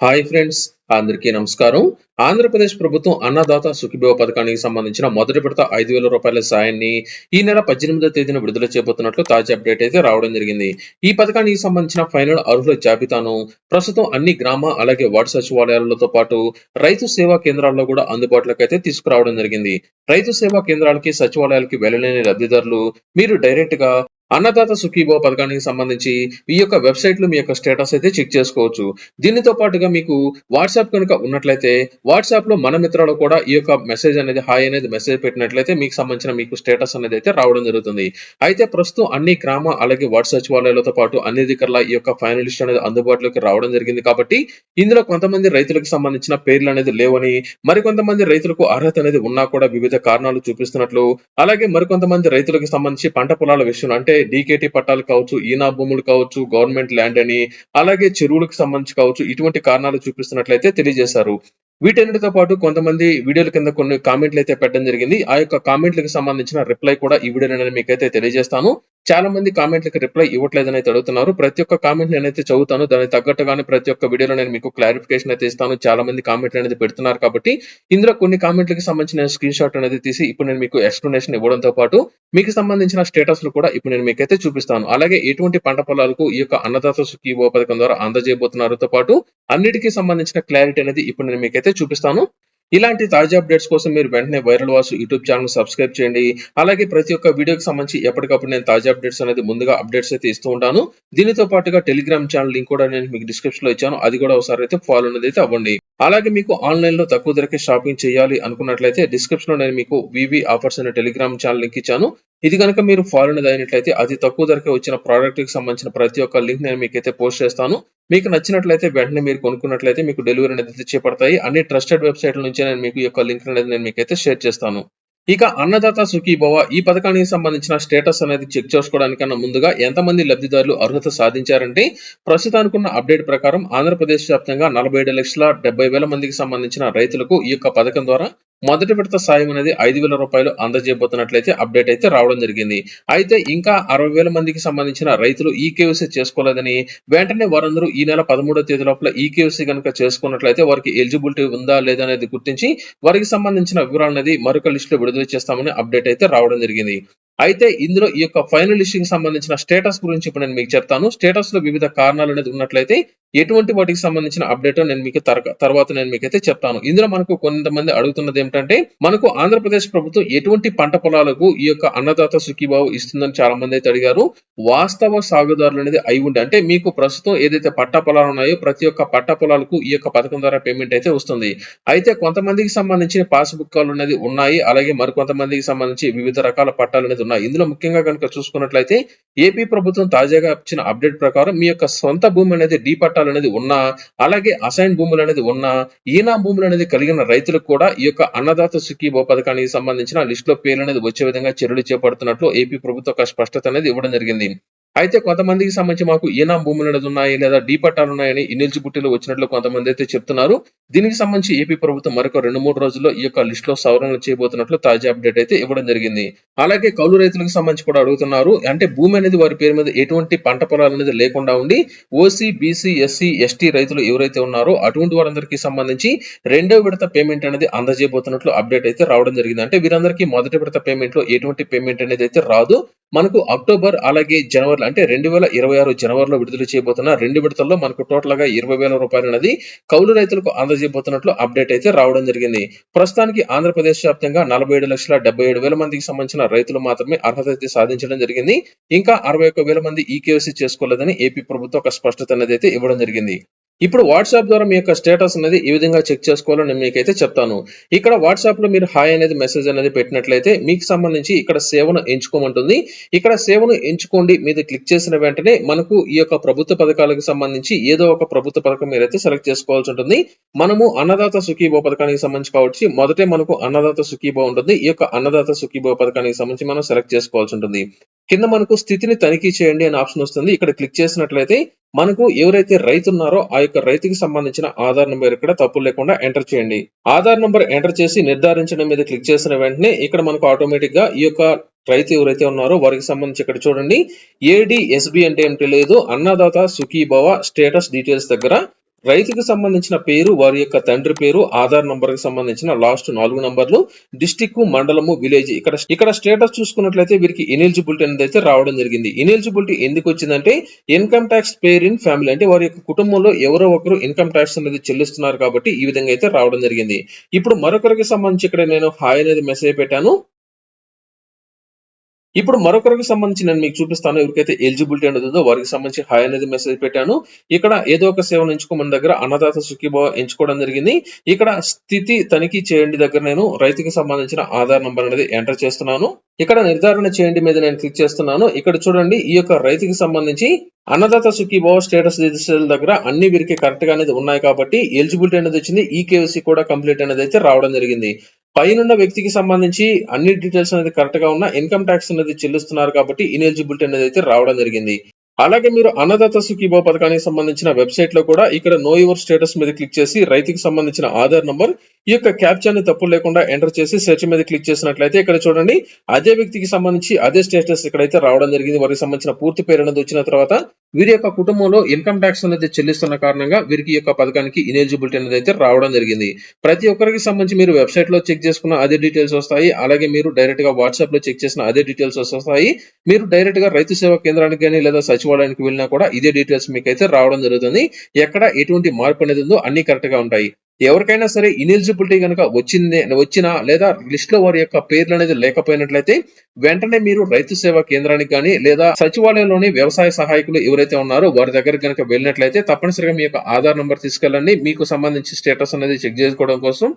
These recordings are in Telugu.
హాయ్ ఫ్రెండ్స్ అందరికీ నమస్కారం. ఆంధ్రప్రదేశ్ ప్రభుత్వం అన్నదాత సుఖీభవ పథకానికి సంబంధించిన మొదటి విడత ఐదు వేల రూపాయల సాయాన్ని ఈ నెల పద్దెనిమిదో తేదీన విడుదల చేయబోతున్నట్లు తాజా అప్డేట్ అయితే రావడం జరిగింది. ఈ పథకానికి సంబంధించిన ఫైనల్ అర్హుల జాబితాను ప్రస్తుతం అన్ని గ్రామ అలాగే వార్డు సచివాలయాలతో పాటు రైతు సేవా కేంద్రాల్లో కూడా అందుబాటులోకి అయితే తీసుకురావడం జరిగింది. రైతు సేవా కేంద్రాలకి సచివాలయాలకి వెళ్ళలేని లబ్ధిదారులు మీరు డైరెక్ట్గా అన్నదాత సుఖీభవ పథకానికి సంబంధించి ఈ యొక్క వెబ్సైట్లో మీ యొక్క స్టేటస్ అయితే చెక్ చేసుకోవచ్చు. దీనితో పాటుగా మీకు వాట్సాప్ కనుక ఉన్నట్లయితే వాట్సాప్లో మన మిత్రులు కూడా ఈ యొక్క మెసేజ్ అనేది హాయ్ అనేది మెసేజ్ పెట్టినట్లయితే మీకు సంబంధించిన మీకు స్టేటస్ అనేది అయితే రావడం జరుగుతుంది. అయితే ప్రస్తుతం అన్ని గ్రామ అలాగే వార్డు సచివాలయాలతో పాటు అన్ని దగ్గరల ఈ యొక్క ఫైనలిస్ట్ అనేది అందుబాటులోకి రావడం జరిగింది కాబట్టి ఇందులో కొంతమంది రైతులకు సంబంధించిన పేర్లు అనేది లేవని మరికొంతమంది రైతులకు అర్హత అనేది ఉన్నా కూడా వివిధ కారణాలు చూపిస్తున్నట్లు అలాగే మరికొంతమంది రైతులకు సంబంధించి పంట పొలాల విషయంలో అంటే డీకేటీ పట్టాలు కావచ్చు ఈనా భూములు కావచ్చు గవర్నమెంట్ ల్యాండ్ అని అలాగే చెరువులకు సంబంధించి కావచ్చు ఇటువంటి కారణాలు చూపిస్తున్నట్లయితే తెలియజేశారు. వీటన్నిటితో పాటు కొంతమంది వీడియోల కింద కొన్ని కామెంట్లు అయితే పెట్టడం జరిగింది. ఆ యొక్క కామెంట్లకు సంబంధించిన రిప్లై కూడా ఈ వీడియో నేను మీకైతే తెలియజేస్తాను. చాలా మంది కామెంట్లకు రిప్లై ఇవ్వట్లేదని అయితే అడుగుతున్నారు. ప్రతి ఒక్క కామెంట్ నేనైతే చదువుతాను. దానికి తగ్గట్టుగానే ప్రతి ఒక్క వీడియోలో నేను మీకు క్లారిఫికేషన్ అయితే ఇస్తాను. చాలా మంది కామెంట్లు అనేది పెడుతున్నారు కాబట్టి ఇందులో కొన్ని కామెంట్లకు సంబంధించిన స్క్రీన్ షాట్ అనేది తీసి ఇప్పుడు నేను మీకు ఎక్స్ప్లెనేషన్ ఇవ్వడంతో పాటు మీకు సంబంధించిన స్టేటస్ కూడా ఇప్పుడు నేను మీకైతే చూపిస్తాను. అలాగే ఎటువంటి పంట పొలాలకు ఈ యొక్క అన్నదాత సుఖీ పథకం ద్వారా అందజేయబోతున్నారుతో పాటు అన్నిటికీ సంబంధించిన క్లారిటీ అనేది ఇప్పుడు నేను మీకైతే చూపిస్తాను. ఇలాంటి తాజా అప్డేట్స్ కోసం మీరు వెంటనే viral Vasu YouTube channel subscribe చేయండి. అలాగే ప్రతి ఒక్క వీడియోకి సంబంధించి ఎప్పటికప్పుడు నేను తాజా అప్డేట్స్ అనేది ముందుగా అప్డేట్స్ అయితే ఇస్తూ ఉంటాను. దీనితో పాటుగా టెలిగ్రామ్ ఛానల్ లింక్ కూడా నేను మీకు డిస్క్రిప్షన్లో ఇచ్చాను. అది కూడా ఒకసారి అయితే ఫాలో అనేది అయితే అవ్వండి. అలాగే మీకు ఆన్లైన్లో తక్కువ ధరకే షాపింగ్ చేయాలి అనుకున్నట్లయితే డిస్క్రిప్షన్లో నేను మీకు వివి ఆఫర్స్ అనే టెలిగ్రామ్ ఛానల్ లింక్ ఇచ్చాను. ఇది కనుక మీరు ఫాలో అయినట్లయితే అతి తక్కువ ధరకే వచ్చిన ప్రోడక్ట్కి సంబంధించిన ప్రతి ఒక్క లింక్ నేను మీకైతే పోస్ట్ చేస్తాను. మీకు నచ్చినట్లయితే వెంటనే మీరు కొనుక్కున్నట్లయితే మీకు డెలివరీ అనేది చేపడతాయి. అన్ని ట్రస్టెడ్ వెబ్సైట్ల నుంచి నేను మీకు ఈ యొక్క లింక్ అనేది నేను మీకైతే షేర్ చేస్తాను. ఇక అన్నదాత సుఖీభవ ఈ పథకానికి సంబంధించిన స్టేటస్ అనేది చెక్ చేసుకోవడానికన్నా ముందుగా ఎంతమంది లబ్ధిదారులు అర్హత సాధించారంటే ప్రస్తుతానికి ఉన్న అప్డేట్ ప్రకారం ఆంధ్రప్రదేశ్ వ్యాప్తంగా నలభై ఏడు లక్షల డెబ్బై వేల మందికి సంబంధించిన రైతులకు ఈ యొక్క పథకం ద్వారా మొదటి విడత సాయం అనేది ఐదు వేల రూపాయలు అందజేయబోతున్నట్లయితే అప్డేట్ అయితే రావడం జరిగింది. అయితే ఇంకా అరవై వేల మందికి సంబంధించిన రైతులు ఈ కేవీసీ చేసుకోలేదని వెంటనే వారందరూ ఈ నెల పదమూడో తేదీ లోపల ఈ కేవీసీ కనుక చేసుకున్నట్లయితే వారికి ఎలిజిబిలిటీ ఉందా లేదా అనేది గుర్తించి వారికి సంబంధించిన వివరాలు అనేది మరొక లిస్ట్లో విడుదల చేస్తామని అప్డేట్ అయితే రావడం జరిగింది. అయితే ఇందులో ఈ యొక్క ఫైనల్ ఇష్యూకి సంబంధించిన స్టేటస్ గురించి ఇప్పుడు నేను మీకు చెప్తాను. స్టేటస్లో వివిధ కారణాలు అనేది ఉన్నట్లయితే ఎటువంటి వాటికి సంబంధించిన అప్డేట్ నేను మీకు తర్వాత నేను మీకు అయితే చెప్తాను. ఇందులో మనకు కొంతమంది అడుగుతున్నది ఏమిటంటే మనకు ఆంధ్రప్రదేశ్ ప్రభుత్వం ఎటువంటి పంట పొలాలకు ఈ యొక్క అన్నదాత సుఖీబాబు ఇస్తుందని చాలా మంది అయితే అడిగారు. వాస్తవ సాగుదారులు అనేది అయి ఉండే అంటే మీకు ప్రస్తుతం ఏదైతే పట్ట పొలాలు ఉన్నాయో ప్రతి ఒక్క పట్ట పొలాలకు ఈ యొక్క పథకం ద్వారా పేమెంట్ అయితే వస్తుంది. అయితే కొంతమందికి సంబంధించిన పాస్బుక్ అనేది ఉన్నాయి. అలాగే మరికొంతమందికి సంబంధించి వివిధ రకాల పట్టాలు అనేది ఉన్నాయి ఇందులో ముఖ్యంగా కనుక చూసుకున్నట్లయితే ఏపీ ప్రభుత్వం తాజాగా ఇచ్చిన అప్డేట్ ప్రకారం మీ యొక్క సొంత భూమి అనేది డీ పట్టాలు అనేది ఉన్నా అలాగే అసైన్ భూములు అనేది ఉన్నా ఈనా భూములు అనేది కలిగిన రైతులకు కూడా ఈ యొక్క అన్నదాత సుఖీభో పథకానికి సంబంధించిన లిస్ట్లో పేర్లు అనేది వచ్చే విధంగా చర్యలు చేపడుతున్నట్లు ఏపీ ప్రభుత్వం ఒక స్పష్టత అనేది ఇవ్వడం జరిగింది. అయితే కొంతమందికి సంబంధించి మాకు ఈనాం భూములు అనేది ఉన్నాయి లేదా డీ పట్టాలు ఉన్నాయని ఇనెలిజిబిలిటీలో వచ్చినట్లు కొంతమంది అయితే చెప్తున్నారు. దీనికి సంబంధించి ఏపీ ప్రభుత్వం మరొక రెండు మూడు రోజుల్లో ఈ యొక్క లిస్ట్లో సవరణలు చేయబోతున్నట్లు తాజా అప్డేట్ అయితే ఇవ్వడం జరిగింది. అలాగే కౌలు రైతులకు సంబంధించి కూడా అడుగుతున్నారు. అంటే భూమి అనేది వారి పేరు మీద ఎటువంటి పంట పొలాలు అనేది లేకుండా ఉండి ఓసీ బీసీ ఎస్సీ ఎస్టీ రైతులు ఎవరైతే ఉన్నారో అటువంటి వారందరికీ సంబంధించి రెండో విడత పేమెంట్ అనేది అందజేయబోతున్నట్లు అప్డేట్ అయితే రావడం జరిగింది. అంటే వీరందరికీ మొదటి విడత పేమెంట్లో ఎటువంటి పేమెంట్ అనేది అయితే రాదు. మనకు అక్టోబర్ అలాగే జనవరి అంటే రెండు వేల ఇరవై ఆరు జనవరిలో విడుదల చేయబోతున్న రెండు విడతల్లో మనకు టోటల్గా ఇరవై వేల రూపాయలు అనేది కౌలు రైతులకు అందజేయబోతున్నట్లు అప్డేట్ అయితే రావడం జరిగింది. ప్రస్తుతానికి ఆంధ్రప్రదేశ్ వ్యాప్తంగా నలభై ఏడు లక్షల డెబ్బై ఏడు వేల మందికి సంబంధించిన రైతులు మాత్రమే అర్హత అయితే సాధించడం జరిగింది. ఇంకా అరవై ఒక్క వేల మంది ఈ కేవైసీ చేసుకోలేదని ఏపీ ప్రభుత్వం ఒక స్పష్టత అనేది అయితే ఇవ్వడం జరిగింది. ఇప్పుడు వాట్సాప్ ద్వారా మీ యొక్క స్టేటస్ అనేది ఏ విధంగా చెక్ చేసుకోవాలో నేను మీకైతే చెప్తాను. ఇక్కడ వాట్సాప్లో మీరు హాయ్ అనేది మెసేజ్ అనేది పెట్టినట్లయితే మీకు సంబంధించి ఇక్కడ సేవను ఎంచుకోమంటుంది. ఇక్కడ సేవను ఎంచుకోండి మీద క్లిక్ చేసిన వెంటనే మనకు ఈ యొక్క ప్రభుత్వ పథకాలకు సంబంధించి ఏదో ఒక ప్రభుత్వ పథకం మీరైతే సెలెక్ట్ చేసుకోవాల్సి ఉంటుంది. మనము అన్నదాత సుఖీభో పథకానికి సంబంధించి కావచ్చు మొదటే మనకు అన్నదాత సుఖీభో ఉంటుంది. ఈ యొక్క అన్నదాత సుఖీభో పథకానికి సంబంధించి మనం సెలెక్ట్ చేసుకోవాల్సి ఉంటుంది. కింద మనకు స్థితిని తనిఖీ చేయండి అనే ఆప్షన్ వస్తుంది. ఇక్కడ క్లిక్ చేసినట్లయితే మనకు ఎవరైతే రైతున్నారో ఆ యొక్క రైతుకి సంబంధించిన ఆధార్ నెంబర్ ఇక్కడ తప్పు లేకుండా ఎంటర్ చేయండి. ఆధార్ నెంబర్ ఎంటర్ చేసి నిర్ధారించడం మీద క్లిక్ చేసిన వెంటనే ఇక్కడ మనకు ఆటోమేటిక్గా ఈ యొక్క రైతు ఎవరైతే ఉన్నారో వారికి సంబంధించి ఇక్కడ చూడండి. ఏడి ఎస్బి అంటే ఏమిటి లేదు? అన్నదాత సుఖీభవ స్టేటస్ డీటెయిల్స్ దగ్గర రైతుకి సంబంధించిన పేరు వారి యొక్క తండ్రి పేరు ఆధార్ నంబర్కి సంబంధించిన లాస్ట్ నాలుగు నంబర్లు డిస్టిక్ మండలము విలేజ్. ఇక్కడ ఇక్కడ స్టేటస్ చూసుకున్నట్లయితే వీరికి ఇనెలిజిబిలిటీ అనేది అయితే రావడం జరిగింది. ఇనెలిజిబిలిటీ ఎందుకు వచ్చిందంటే income tax payer in family అంటే వారి యొక్క కుటుంబంలో ఎవరో ఒకరు ఇన్కమ్ ట్యాక్స్ అనేది చెల్లిస్తున్నారు కాబట్టి ఈ విధంగా అయితే రావడం జరిగింది. ఇప్పుడు మరొకరికి సంబంధించి ఇక్కడ నేను హాయ్ అనేది మెసేజ్ పెట్టాను. ఇప్పుడు మరొకరికి సంబంధించి నేను మీకు చూపిస్తాను ఎవరికైతే ఎలిజిబిలిటీ అనేది ఉందో వారికి సంబంధించి హాయ్ అనేది మెసేజ్ పెట్టాను. ఇక్కడ ఏదో ఒక సేవను ఎంచుకోమని దగ్గర అన్నదాత సుఖీభావ ఎంచుకోవడం జరిగింది. ఇక్కడ స్థితి తనిఖీ చేయండి దగ్గర నేను రైతుకి సంబంధించిన ఆధార్ నంబర్ అనేది ఎంటర్ చేస్తున్నాను. ఇక్కడ నిర్ధారణ చేయండి మీద నేను క్లిక్ చేస్తున్నాను. ఇక్కడ చూడండి ఈ యొక్క రైతుకి సంబంధించి అన్నదాత సుఖీభావ స్టేటస్ రిజిస్టర్ దగ్గర అన్ని వీరికి కరెక్ట్గా అనేది ఉన్నాయి కాబట్టి ఎలిజిబిలిటీ అనేది వచ్చింది. ఈ కేవైసీ కూడా కంప్లీట్ అనేది అయితే రావడం జరిగింది. పైనున్న వ్యక్తికి సంబంధించి అన్ని డీటెయిల్స్ అనేది కరెక్ట్గా ఉన్న ఇన్కమ్ ట్యాక్స్ అనేది చెల్లిస్తున్నారు కాబట్టి ఇనెలిజిబిలిటీ అనేది అయితే రావడం జరిగింది. అలాగే మీరు అన్నదాత సుఖీభో పథకానికి సంబంధించిన వెబ్సైట్లో కూడా ఇక్కడ నో యువర్ స్టేటస్ మీద క్లిక్ చేసి రైతుకి సంబంధించిన ఆధార్ నంబర్ ఈ యొక్క క్యాప్చాని తప్పు లేకుండా ఎంటర్ చేసి సెర్చ్ మీద క్లిక్ చేసినట్లయితే ఇక్కడ చూడండి అదే వ్యక్తికి సంబంధించి అదే స్టేటస్ ఇక్కడైతే రావడం జరిగింది. వారికి సంబంధించిన పూర్తి పేరు అనేది వచ్చిన తర్వాత వీరి యొక్క కుటుంబంలో ఇన్కమ్ ట్యాక్స్ అనేది చెల్లిస్తున్న కారణంగా వీరికి యొక్క పథకానికి ఇనెలిజిబిలిటీ అనేది అయితే రావడం జరిగింది. ప్రతి ఒక్కరికి సంబంధించి మీరు వెబ్సైట్లో చెక్ చేసుకున్న అదే డీటెయిల్స్ వస్తాయి. అలాగే మీరు డైరెక్ట్గా వాట్సాప్లో చెక్ చేసిన అదే డీటెయిల్స్ వస్తాయి. మీరు డైరెక్ట్గా రైతు సేవా కేంద్రానికి కానీ లేదా సచివాలయానికి వెళ్ళినా కూడా ఇదే డీటెయిల్స్ మీకు అయితే రావడం జరుగుతుంది. ఎక్కడ ఎటువంటి మార్పు అనేది ఉందో అన్ని కరెక్ట్గా ఉంటాయి. ఎవరికైనా సరే ఇనెలిజిబిలిటీ కనుక వచ్చింది వచ్చినా లేదా లిస్ట్లో వారి యొక్క పేర్లు అనేది లేకపోయినట్లయితే వెంటనే మీరు రైతు సేవా కేంద్రానికి కానీ లేదా సచివాలయంలోని వ్యవసాయ సహాయకులు ఎవరైతే ఉన్నారో వారి దగ్గర కనుక వెళ్ళినట్లయితే తప్పనిసరిగా మీ యొక్క ఆధార్ నంబర్ తీసుకెళ్ళండి. మీకు సంబంధించి స్టేటస్ అనేది చెక్ చేసుకోవడం కోసం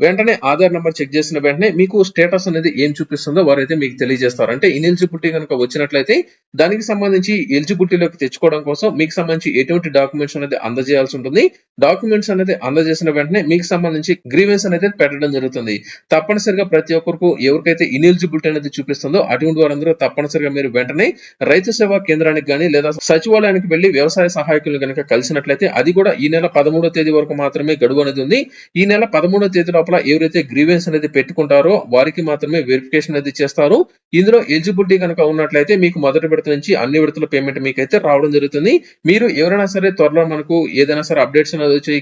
వెంటనే ఆధార్ నంబర్ చెక్ చేసిన వెంటనే మీకు స్టేటస్ అనేది ఏం చూపిస్తుందో వారైతే మీకు తెలియజేస్తారు. అంటే ఇనెలిజిబిలిటీ కనుక వచ్చినట్లయితే దానికి సంబంధించి ఎలిజిబిలిటీలోకి తెచ్చుకోవడం కోసం మీకు సంబంధించి ఎటువంటి డాక్యుమెంట్స్ అనేది అందజేయాల్సి ఉంటుంది. డాక్యుమెంట్స్ అనేది అందజేసిన వెంటనే మీకు సంబంధించి గ్రీవెన్స్ అనేది పెట్టడం జరుగుతుంది. తప్పనిసరిగా ప్రతి ఒక్కరికి ఎవరికైతే ఇనెలిజిబిలిటీ అనేది చూపిస్తుందో అటువంటి వారందరూ తప్పనిసరిగా మీరు వెంటనే రైతు సేవా కేంద్రానికి కానీ లేదా సచివాలయానికి వెళ్ళి వ్యవసాయ సహాయకులు కనుక కలిసినట్లయితే అది కూడా ఈ నెల పదమూడో తేదీ వరకు మాత్రమే గడువు అనేది ఉంది. ఈ నెల పదమూడో తేదీ లోపల ఎవరైతే గ్రీవెన్స్ అనేది పెట్టుకుంటారో వారికి మాత్రమే వెరిఫికేషన్ అనేది చేస్తారు. ఇందులో ఎలిజిబిలిటీ కనుక ఉన్నట్లయితే మీకు మొదటి విడత నుంచి అన్ని విడతల పేమెంట్ మీకు అయితే రావడం జరుగుతుంది. మీరు ఎవరైనా సరే త్వరలో మనకు ఏదైనా సరే అప్డేట్స్ అనేది వచ్చి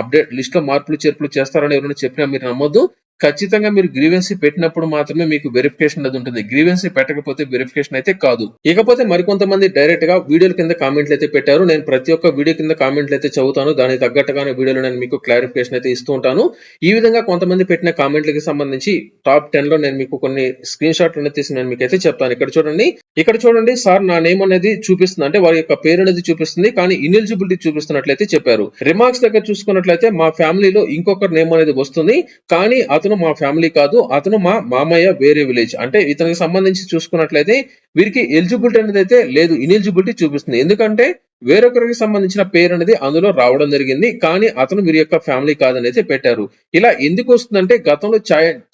అప్డేట్ లిస్ట్లో మార్పులు చేర్పులు చేస్తారని ఎవరైనా చెప్పినా మీరు నమ్మొద్దు. ఖచ్చితంగా మీరు గ్రీవెన్సీ పెట్టినప్పుడు మాత్రమే మీకు వెరిఫికేషన్ అనేది ఉంటుంది. గ్రీవెన్సీ పెట్టకపోతే వెరిఫికేషన్ అయితే కాదు. ఇకపోతే మరికొంతమంది డైరెక్ట్గా వీడియోల కింద కామెంట్లు అయితే పెట్టారు. నేను ప్రతి ఒక్క వీడియో కింద కామెంట్లు అయితే చదువుతాను. దానికి తగ్గట్టుగానే వీడియోలో నేను మీకు క్లారిఫికేషన్ అయితే ఇస్తూ ఉంటాను. ఈ విధంగా కొంతమంది పెట్టిన కామెంట్లకి సంబంధించి టాప్ టెన్లో నేను మీకు కొన్ని స్క్రీన్ షాట్లు అనేది తీసి నేను మీకు అయితే చెప్తాను. ఇక్కడ చూడండి. ఇక్కడ చూడండి సార్ నా నేమ్ అనేది చూపిస్తుంది అంటే వారి యొక్క పేరు అనేది చూపిస్తుంది కానీ ఇనెలిజిబిలిటీ చూపిస్తున్నట్లయితే చెప్పారు. రిమార్క్స్ దగ్గర చూసుకున్నట్లయితే మా ఫ్యామిలీలో ఇంకొకరి నేమ్ అనేది వస్తుంది కానీ అతను మా ఫ్యామిలీ కాదు అతను మా మామయ్య వేరే విలేజ్. అంటే ఇతనికి సంబంధించి చూసుకున్నట్లయితే వీరికి ఎలిజిబిలిటీ అనేది అయితే లేదు ఇనెలిజిబిలిటీ చూపిస్తుంది. ఎందుకంటే వేరొకరికి సంబంధించిన పేరు అనేది అందులో రావడం జరిగింది కానీ అతను వీరి యొక్క ఫ్యామిలీ కాదని అయితే పెట్టారు. ఇలా ఎందుకు వస్తుందంటే గతంలో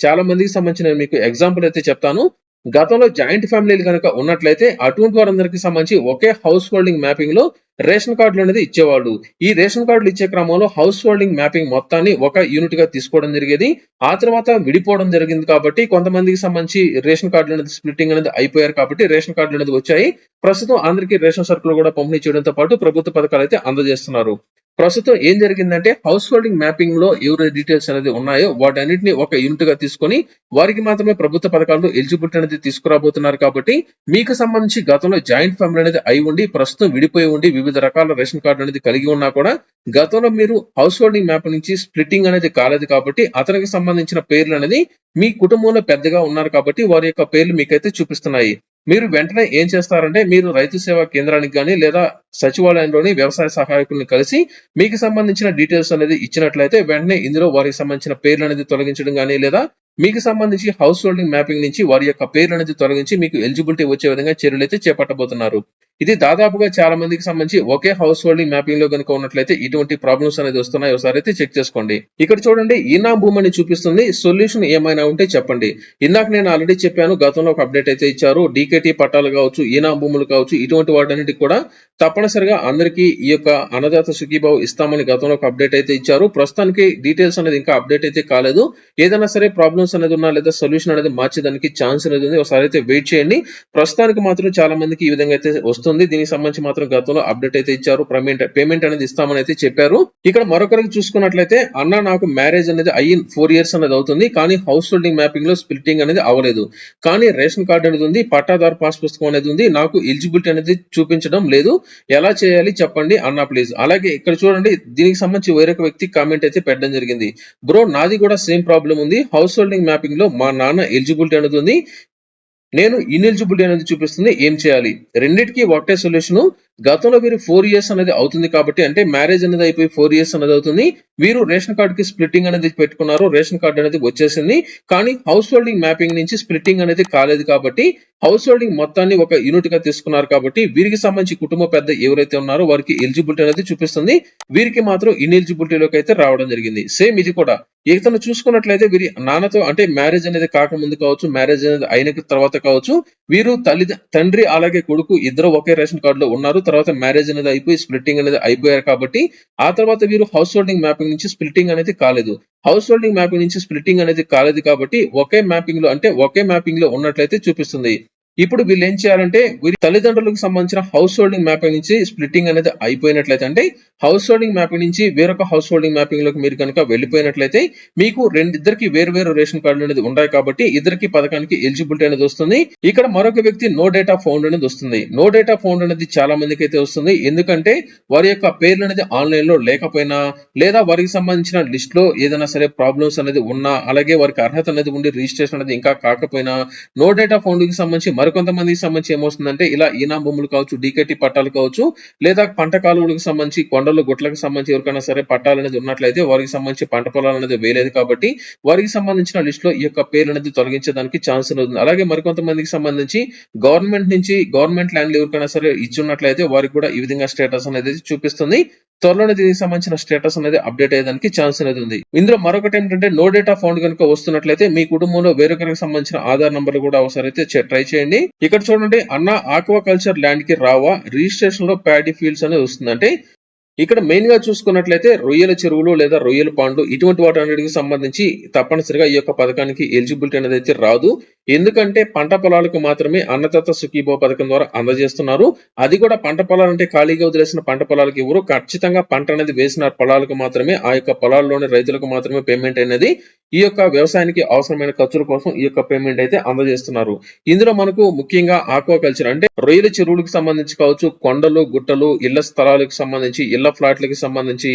చాలా మందికి సంబంధించిన మీకు ఎగ్జాంపుల్ అయితే చెప్తాను. గతంలో జాయింట్ ఫ్యామిలీలు కనుక ఉన్నట్లయితే అటువంటి వారందరికి సంబంధించి ఒకే హౌస్ హోల్డింగ్ మ్యాపింగ్లో రేషన్ కార్డులు అనేది ఇచ్చేవాళ్ళు. ఈ రేషన్ కార్డులు ఇచ్చే క్రమంలో హౌస్ హోల్డింగ్ మ్యాపింగ్ మొత్తాన్ని ఒక యూనిట్గా తీసుకోవడం జరిగేది. ఆ తర్వాత విడిపోవడం జరిగింది కాబట్టి కొంతమందికి సంబంధించి రేషన్ కార్డులు అనేది స్ప్లిట్టింగ్ అనేది అయిపోయారు కాబట్టి రేషన్ కార్డులు అనేది వచ్చాయి. ప్రస్తుతం అందరికీ రేషన్ సరుకులు కూడా పంపిణీ చేయడంతో పాటు ప్రభుత్వ పథకాలు అయితే అందజేస్తున్నారు. ప్రస్తుతం ఏం జరిగిందంటే హౌస్ హోల్డింగ్ మ్యాపింగ్లో ఎవరి డీటెయిల్స్ అనేది ఉన్నాయో వాటన్నిటిని ఒక యూనిట్గా తీసుకొని వారికి మాత్రమే ప్రభుత్వ పథకాలు ఎలిజిబిలిటీ అనేది తీసుకురాబోతున్నారు కాబట్టి మీకు సంబంధించి గతంలో జాయింట్ ఫ్యామిలీ అనేది అయి ఉండి ప్రస్తుతం విడిపోయి ఉండి వివిధ రకాల రేషన్ కార్డు అనేది కలిగి ఉన్నా కూడా గతంలో మీరు హౌస్ హోల్డింగ్ మ్యాప్ నుంచి స్ప్లిట్టింగ్ అనేది కాలేదు కాబట్టి అతనికి సంబంధించిన పేర్లు అనేది మీ కుటుంబంలో పెద్దగా ఉన్నారు కాబట్టి వారి యొక్క పేర్లు మీకైతే చూపిస్తున్నాయి. మీరు వెంటనే ఏం చేస్తారంటే మీరు రైతు సేవా కేంద్రానికి కానీ లేదా సచివాలయంలోని వ్యవసాయ సహాయకుల్ని కలిసి మీకు సంబంధించిన డీటెయిల్స్ అనేది ఇచ్చినట్లయితే వెంటనే ఇందులో వారికి సంబంధించిన పేర్లు అనేది తొలగించడం కానీ లేదా మీకు సంబంధించి హౌస్ హోల్డింగ్ మ్యాపింగ్ నుంచి వారి యొక్క పేర్లు అనేది తొలగించి మీకు ఎలిజిబిలిటీ వచ్చే విధంగా చర్యలు అయితే చేపట్టబోతున్నారు. ఇది దాదాపుగా చాలా మందికి సంబంధించి ఒకే హౌస్ హోల్డింగ్ మ్యాపింగ్లో కనుక ఉన్నట్లయితే ఇటువంటి ప్రాబ్లమ్స్ అనేది వస్తున్నాయి. ఒకసారి అయితే చెక్ చేసుకోండి. ఇక్కడ చూడండి ఈనా భూమి అని చూపిస్తుంది. సొల్యూషన్ ఏమైనా ఉంటే చెప్పండి. ఇందాక నేను ఆల్రెడీ చెప్పాను గతంలో ఒక అప్డేట్ అయితే ఇచ్చారు. డీ డీకేటీ పట్టాలు కావచ్చు ఈనా భూములు కావచ్చు ఇటువంటి వాటన్నిటికి కూడా తప్పనిసరిగా అందరికీ ఈ యొక్క అన్నదాత సుఖీభావ్ ఇస్తామని గతంలో ఒక అప్డేట్ అయితే ఇచ్చారు. ప్రస్తుతానికి డీటెయిల్స్ అనేది ఇంకా అప్డేట్ అయితే కాలేదు. ఏదైనా సరే ప్రాబ్లమ్స్ అనేది ఉన్నా లేదా సొల్యూషన్ అనేది మార్చేదానికి ఛాన్స్ అనేది ఉంది. ఒకసారి అయితే వెయిట్ చేయండి. ప్రస్తుతానికి మాత్రం చాలా మందికి ఈ విధంగా అయితే వస్తుంది. దీనికి సంబంధించి మాత్రం గతంలో అప్డేట్ అయితే ఇచ్చారు. పేమెంట్ పేమెంట్ అనేది ఇస్తామని అయితే చెప్పారు. ఇక్కడ మరొకరికి చూసుకున్నట్లయితే అన్న నాకు మ్యారేజ్ అనేది అయ్యి ఫోర్ ఇయర్స్ అనేది అవుతుంది. కానీ హౌస్ హోల్డింగ్ మ్యాపింగ్లో స్ప్లిట్టింగ్ అనేది అవ్వలేదు. కానీ రేషన్ కార్డు అనేది ఉంది. పట్టాదారు పాస్ పుస్తకం అనేది ఉంది. నాకు ఎలిజిబిలిటీ అనేది చూపించడం లేదు. ఎలా చేయాలి చెప్పండి అన్న ప్లీజ్. అలాగే ఇక్కడ చూడండి దీనికి సంబంధించి వేరొక వ్యక్తి కామెంట్ అయితే పెట్టడం జరిగింది. బ్రో నాది కూడా సేమ్ ప్రాబ్లం ఉంది. హౌస్ హోల్డింగ్ మ్యాపింగ్లో మా నాన్న ఎలిజిబిలిటీ అనేది ఉంది. నేను ఇన్ఎలిజిబిలిటీ అనేది చూపిస్తుంది. ఏం చేయాలి? రెండింటికి ఒకటే సొల్యూషన్ గతంలో వీరు ఫోర్ ఇయర్స్ అనేది అవుతుంది కాబట్టి అంటే మ్యారేజ్ అనేది అయిపోయి ఫోర్ ఇయర్స్ అనేది అవుతుంది. వీరు రేషన్ కార్డ్కి స్ప్లిట్టింగ్ అనేది పెట్టుకున్నారు రేషన్ కార్డ్ అనేది వచ్చేసింది. కానీ హౌస్ హోల్డింగ్ మ్యాపింగ్ నుంచి స్ప్లిట్టింగ్ అనేది కాలేదు కాబట్టి హౌస్ హోల్డింగ్ మొత్తాన్ని ఒక యూనిట్గా తీసుకున్నారు కాబట్టి వీరికి సంబంధించి కుటుంబ పెద్ద ఎవరైతే ఉన్నారో వారికి ఎలిజిబిలిటీ అనేది చూపిస్తుంది. వీరికి మాత్రం ఇన్ఎలిజిబిలిటీలోకి అయితే రావడం జరిగింది. సేమ్ ఇది కూడా. ఇతను చూసుకున్నట్లయితే వీరి నాన్నతో అంటే మ్యారేజ్ అనేది కాకముందు కావచ్చు మ్యారేజ్ అనేది అయిన తర్వాత కావచ్చు వీరు తల్లి తండ్రి అలాగే కొడుకు ఇద్దరు ఒకే రేషన్ కార్డులో ఉన్నారు. తర్వాత మ్యారేజ్ అనేది అయిపోయి స్ప్లిట్టింగ్ అనేది అయిపోయారు కాబట్టి ఆ తర్వాత వీరు హౌస్ హోల్డింగ్ మ్యాపింగ్ నుంచి స్ప్లిట్టింగ్ అనేది కాలేదు. హౌస్ హోల్డింగ్ మ్యాపింగ్ నుంచి స్ప్లిట్టింగ్ అనేది కాలేదు కాబట్టి ఒకే మ్యాపింగ్లో అంటే ఒకే మ్యాపింగ్లో ఉన్నట్లయితే చూపిస్తుంది. ఇప్పుడు వీళ్ళు ఏం చేయాలంటే వీరి తల్లిదండ్రులకు సంబంధించిన హౌస్ హోల్డింగ్ మ్యాపింగ్ నుంచి స్ప్లిట్టింగ్ అనేది అయిపోయినట్లయితే అంటే హౌస్ హోల్డింగ్ మ్యాపింగ్ నుంచి వేరొక హౌస్ హోల్డింగ్ మ్యాపింగ్లోకి మీరు కనుక వెళ్ళిపోయినట్లయితే మీకు రెండు ఇద్దరికి వేరు వేరు రేషన్ కార్డులు అనేది ఉన్నాయి కాబట్టి ఇద్దరికి పథకానికి ఎలిజిబిలిటీ అనేది వస్తుంది. ఇక్కడ మరొక వ్యక్తి నో డేటా ఫౌండ్ అనేది వస్తుంది. నో డేటా ఫౌండ్ అనేది చాలా మందికి అయితే వస్తుంది. ఎందుకంటే వారి యొక్క పేర్లు అనేది ఆన్లైన్లో లేకపోయినా లేదా వారికి సంబంధించిన లిస్ట్లో ఏదైనా సరే ప్రాబ్లమ్స్ అనేది ఉన్నా అలాగే వారికి అర్హత అనేది ఉండి రిజిస్ట్రేషన్ అనేది ఇంకా కాకపోయినా నో డేటా ఫౌండ్కి సంబంధించి మరికొంతమందికి సంబంధించి ఏమవుతుందంటే ఇలా ఈనా భూములు కావచ్చు డీకేటీ పట్టాలు కావచ్చు లేదా పంట కాలువలకు సంబంధించి కొండలు గుట్లకు సంబంధించి ఎవరికైనా సరే పట్టాలు అనేది ఉన్నట్లయితే వారికి సంబంధించి పంట పొలాలు అనేది వేయలేదు కాబట్టి వారికి సంబంధించిన లిస్ట్లో ఈ యొక్క పేరు అనేది తొలగించడానికి ఛాన్స్ ఉంది అలాగే మరికొంతమందికి సంబంధించి గవర్నమెంట్ నుంచి గవర్నమెంట్ ల్యాండ్లు ఎవరికైనా సరే ఇచ్చున్నట్లయితే వారికి కూడా ఈ విధంగా స్టేటస్ అనేది చూపిస్తుంది. త్వరలోనే దీనికి సంబంధించిన స్టేటస్ అనేది అప్డేట్ అయ్యేదానికి ఛాన్స్ అనేది ఉంది. ఇందులో మరొకటి ఏంటంటే నో డేటా ఫౌండ్ కనుక వస్తున్నట్లయితే మీ కుటుంబంలో వేరొకరికి సంబంధించిన ఆధార్ నంబర్ కూడా ఒకసారి అయితే ట్రై చేయండి. ఇక్కడ చూడండి అన్న ఆక్వా కల్చర్ ల్యాండ్కి రావా రిజిస్ట్రేషన్లో ప్యాడీ ఫీల్డ్స్ అనేది వస్తుంది అంటే ఇక్కడ మెయిన్గా చూసుకున్నట్లయితే రొయ్యల చెరువులు లేదా రొయ్యల పాండ్లు ఇటువంటి వాటన్నిటికి సంబంధించి తప్పనిసరిగా ఈ యొక్క పథకానికి ఎలిజిబిలిటీ అనేది అయితే రాదు. ఎందుకంటే పంట పొలాలకు మాత్రమే అన్నదాత సుఖీభో పథకం ద్వారా అందజేస్తున్నారు. అది కూడా పంట పొలాలంటే ఖాళీగా వదిలేసిన పంట పొలాలకు ఎవరు ఖచ్చితంగా పంట అనేది వేసిన పొలాలకు మాత్రమే ఆ యొక్క పొలాల్లోని రైతులకు మాత్రమే పేమెంట్ అనేది ఈ యొక్క వ్యవసాయానికి అవసరమైన ఖర్చుల కోసం ఈ యొక్క పేమెంట్ అయితే అందజేస్తున్నారు. ఇందులో మనకు ముఖ్యంగా ఆక్వాకల్చర్ అంటే రొయ్యల చెరువులకు సంబంధించి కావచ్చు కొండలు గుట్టలు ఇళ్ళ స్థలాలకు సంబంధించి ఇళ్ళ ఫ్లాట్లకి సంబంధించి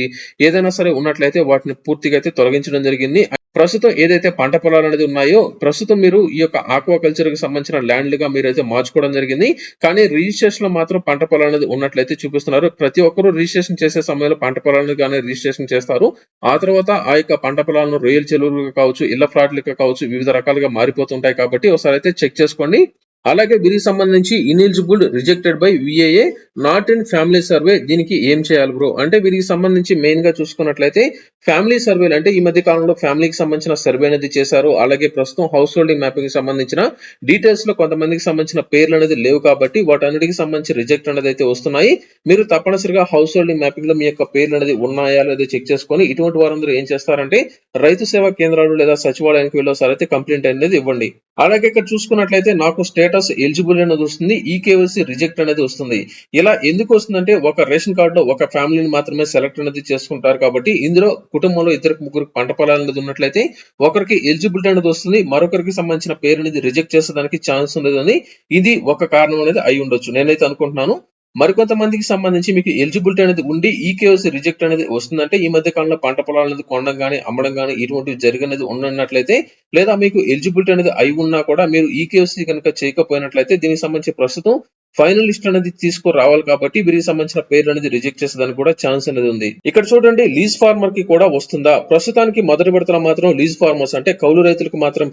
ఏదైనా సరే ఉన్నట్లయితే వాటిని పూర్తిగా అయితే తొలగించడం జరిగింది. ప్రస్తుతం ఏదైతే పంట పొలాలు అనేది ఉన్నాయో ప్రస్తుతం మీరు ఈ యొక్క ఆక్వా కల్చర్కి సంబంధించిన ల్యాండ్లుగా మీరు అయితే మార్చుకోవడం జరిగింది. కానీ రిజిస్ట్రేషన్లో మాత్రం పంట పొలాలు అనేది ఉన్నట్లయితే చూపిస్తున్నారు. ప్రతి ఒక్కరూ రిజిస్ట్రేషన్ చేసే సమయంలో పంట పొలాలను కానీ రిజిస్ట్రేషన్ చేస్తారు. ఆ తర్వాత ఆ యొక్క పంట పొలాలను రొయ్యల చెరువులుగా కావచ్చు ఇళ్ళ ఫ్లాట్లుగా కావచ్చు వివిధ రకాలుగా మారిపోతుంటాయి కాబట్టి ఒకసారి అయితే చెక్ చేసుకోండి. అలాగే వీరికి సంబంధించి ineligible rejected by VAA not in family survey దీనికి ఏం చేయాలి బ్రో అంటే వీరికి సంబంధించి మెయిన్గా చూసుకున్నట్లయితే ఫ్యామిలీ సర్వేలు అంటే ఈ మధ్య కాలంలో ఫ్యామిలీకి సంబంధించిన సర్వే అనేది చేశారు. అలాగే ప్రస్తుతం హౌస్ హోల్డింగ్ మ్యాపింగ్ సంబంధించిన డీటెయిల్స్లో కొంతమందికి సంబంధించిన పేర్లు అనేది లేవు కాబట్టి వాటన్నిటికి సంబంధించి రిజెక్ట్ అనేది అయితే వస్తున్నాయి. మీరు తప్పనిసరిగా హౌస్ హోల్డింగ్ మ్యాపింగ్లో మీ యొక్క పేర్లు అనేది ఉన్నాయా లేదా చెక్ చేసుకొని ఇటువంటి వారందరూ ఏం చేస్తారంటే రైతు సేవా కేంద్రాలు లేదా సచివాలయానికి వెళ్ళేసారి అయితే కంప్లైంట్ అనేది ఇవ్వండి. అలాగే ఇక్కడ చూసుకున్నట్లయితే నాకు స్టేటస్ ఎలిజిబుల్ అనేది వస్తుంది ఈ కేవైసీ రిజెక్ట్ అనేది వస్తుంది. ఇలా ఎందుకు వస్తుందంటే ఒక రేషన్ కార్డు ఒక ఫ్యామిలీని మాత్రమే సెలెక్ట్ అనేది చేసుకుంటారు కాబట్టి ఇందులో కుటుంబంలో ఇద్దరికి ముగ్గురికి పంట పొలాలు అనేది ఉన్నట్లయితే ఒకరికి ఎలిజిబిలిటీ అనేది వస్తుంది మరొకరికి సంబంధించిన పేరు అనేది రిజెక్ట్ చేసేదానికి ఛాన్స్ ఉండదని ఇది ఒక కారణం అనేది అయి ఉండొచ్చు. నేనైతే అనుకుంటున్నాను మరికొంతమందికి సంబంధించి మీకు ఎలిజిబిలిటీ అనేది ఉండి ఈ కేవైసీ రిజెక్ట్ అనేది వస్తుందంటే ఈ మధ్య కాలంలో పంట పొలాలు అనేది కొనడం కానీ అమ్మడం కానీ ఇటువంటివి జరిగినది ఉన్నట్లయితే లేదా మీకు ఎలిజిబిలిటీ అనేది అయి ఉన్నా కూడా మీరు ఈ కేవైసీ కనుక చేయకపోయినట్లయితే దీనికి సంబంధించి ప్రస్తుతం ఫైనల్ లిస్ట్ అనేది తీసుకురావాలి కాబట్టి వీరికి సంబంధించిన పేర్లు అనేది రిజెక్ట్ చేసేదానికి కూడా ఛాన్స్ అనేది ఉంది. ఇక్కడ చూడండి లీజ్ ఫార్మర్కి కూడా వస్తుందా? ప్రస్తుతానికి మొదటి విడతలో మాత్రం లీజ్ ఫార్మర్స్ అంటే కౌలు రైతులకు మాత్రం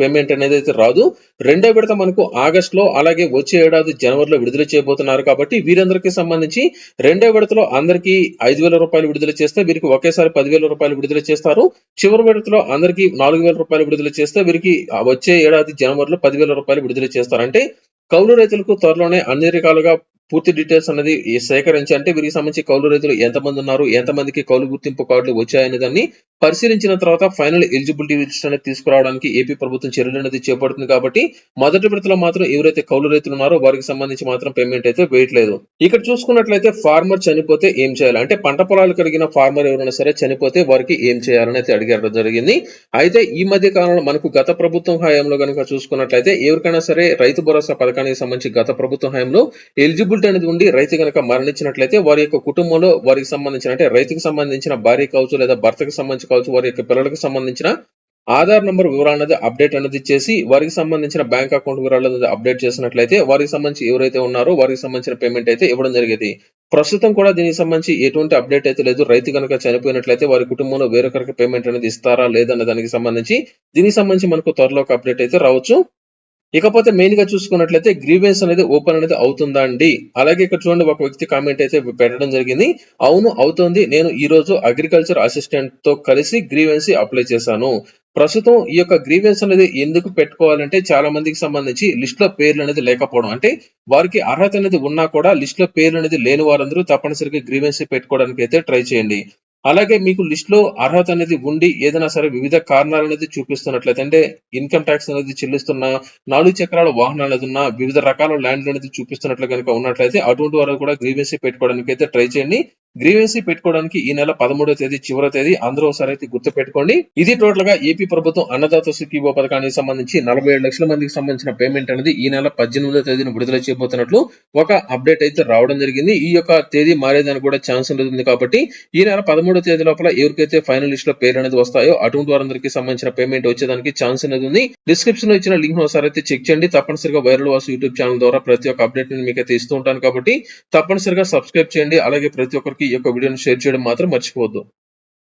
పేమెంట్ అనేది అయితే రాదు. రెండో విడత మనకు ఆగస్ట్లో అలాగే వచ్చే ఏడాది జనవరిలో విడుదల చేయబోతున్నారు కాబట్టి వీరందరికీ సంబంధించి రెండో విడతలో అందరికీ ఐదు వేల రూపాయలు విడుదల చేస్తే వీరికి ఒకేసారి పదివేల రూపాయలు విడుదల చేస్తారు. చివరి విడతలో అందరికీ నాలుగు వేల రూపాయలు విడుదల చేస్తే వీరికి వచ్చే ఏడాది జనవరిలో పదివేల రూపాయలు విడుదల చేస్తారు. అంటే కౌలు రైతులకు త్వరలోనే అన్ని రకాలుగా పూర్తి డీటెయిల్స్ అనేది సేకరించి అంటే వీరికి సంబంధించి కౌలు రైతులు ఎంతమంది ఉన్నారు ఎంతమందికి కౌలు గుర్తింపు కార్డులు వచ్చాయనే దాన్ని పరిశీలించిన తర్వాత ఫైనల్ ఎలిజిబిలిటీ లిస్ట్ అనేది తీసుకురావడానికి ఏపీ ప్రభుత్వం చర్యలు అనేది చేపడుతుంది కాబట్టి మొదటి విడతలో మాత్రం ఎవరైతే కౌలు రైతులు ఉన్నారో వారికి సంబంధించి మాత్రం పేమెంట్ అయితే వేయట్లేదు. ఇక్కడ చూసుకున్నట్లయితే ఫార్మర్ చనిపోతే ఏం చేయాలి? అంటే పంట పొలాలు కలిగిన ఫార్మర్ ఎవరైనా సరే చనిపోతే వారికి ఏం చేయాలని అయితే అడిగారు జరిగింది. అయితే ఈ మధ్య కాలంలో మనకు గత ప్రభుత్వం హయాంలో కనుక చూసుకున్నట్లయితే ఎవరికైనా సరే రైతు భరోసా పథకానికి సంబంధించి గత ప్రభుత్వం హయాంలో ఎలిజిబిలిటీ అనేది ఉండి రైతు కనుక మరణించినట్లయితే వారి యొక్క కుటుంబంలో వారికి సంబంధించిన అంటే రైతుకు సంబంధించిన భార్య కావచ్చు లేదా భర్తకు సంబంధించి కావచ్చు వారి యొక్క పిల్లలకు సంబంధించిన ఆధార్ నంబర్ వివరాలు అనేది అప్డేట్ అనేది చేసి వారికి సంబంధించిన బ్యాంక్ అకౌంట్ వివరాలు అనేది అప్డేట్ చేసినట్లయితే వారికి సంబంధించి ఎవరైతే ఉన్నారో వారికి సంబంధించిన పేమెంట్ అయితే ఇవ్వడం జరిగేది. ప్రస్తుతం కూడా దీనికి సంబంధించి ఎటువంటి అప్డేట్ అయితే లేదు. రైతు కనుక చనిపోయినట్లయితే వారి కుటుంబంలో వేరొకరికి పేమెంట్ అనేది ఇస్తారా లేదన్న దానికి సంబంధించి దీనికి సంబంధించి మనకు త్వరలో ఒక అప్డేట్ అయితే రావచ్చు. ఇకపోతే మెయిన్గా చూసుకున్నట్లయితే గ్రీవెన్స్ అనేది ఓపెన్ అనేది అవుతుందా అండి? అలాగే ఇక్కడ చూడండి ఒక వ్యక్తి కామెంట్ అయితే పెట్టడం జరిగింది. అవును అవుతుంది. నేను ఈ రోజు అగ్రికల్చర్ అసిస్టెంట్తో కలిసి గ్రీవెన్స్ అప్లై చేశాను. ప్రస్తుతం ఈ యొక్క గ్రీవెన్స్ అనేది ఎందుకు పెట్టుకోవాలంటే చాలా మందికి సంబంధించి లిస్ట్లో పేర్లు అనేది లేకపోవడం. అంటే వారికి అర్హత అనేది ఉన్నా కూడా లిస్ట్లో పేర్లు అనేది లేని వారందరూ తప్పనిసరిగా గ్రీవెన్స్ పెట్టుకోవడానికి అయితే ట్రై చేయండి. అలాగే మీకు లిస్ట్లో అర్హత అనేది ఉండి ఏదైనా సరే వివిధ కారణాలు అనేది చూపిస్తున్నట్లయితే అంటే ఇన్కమ్ ట్యాక్స్ అనేది చెల్లిస్తున్న నాలుగు చక్రాల వాహనాలు అనేది ఉన్న వివిధ రకాల ల్యాండ్లు అనేది చూపిస్తున్నట్లు కనుక ఉన్నట్లయితే అటువంటి వారు కూడా గ్రీవెన్సీ పెట్టుకోవడానికి అయితే ట్రై చేయండి. గ్రీవెన్సీ పెట్టుకోవడానికి ఈ నెల పదమూడవ తేదీ చివరి తేదీ అందరూ ఒకసారి అయితే గుర్తు పెట్టుకోండి. ఇది టోటల్గా ఏపీ ప్రభుత్వం అన్నదాత సుఖీభో పథకానికి సంబంధించి నలభై ఏడు లక్షల మందికి సంబంధించిన పేమెంట్ అనేది ఈ నెల పద్దెనిమిదో తేదీన విడుదల చేయబోతున్నట్లు ఒక అప్డేట్ అయితే రావడం జరిగింది. ఈ యొక్క తేదీ మారేదానికి కూడా ఛాన్స్ ఉంటుంది కాబట్టి ఈ నెల పదమూడు తేదీ లోపల ఎవరికైతే ఫైనల్ లిస్ట్లో పేరు అనేది వస్తాయో అటువంటి వారందరికీ సంబంధించిన పేమెంట్ వచ్చేదానికి ఛాన్స్ అనేది ఉంది. డిస్క్రిప్షన్లో ఇచ్చిన లింక్ ఒకసారి అయితే చెక్ చేయండి. తప్పనిసరిగా వైరల్ వాసు యూట్యూబ్ ఛానల్ ద్వారా ప్రతి ఒక్క అప్డేట్ని మీకు అయితే ఇస్తూ ఉంటాను కాబట్టి తప్పనిసరిగా సబ్స్క్రైబ్ చేయండి. అలాగే ప్రతి ఒక్కరికి ఈ యొక్క వీడియోని షేర్ చేయడం మాత్రం మర్చిపోవద్దు.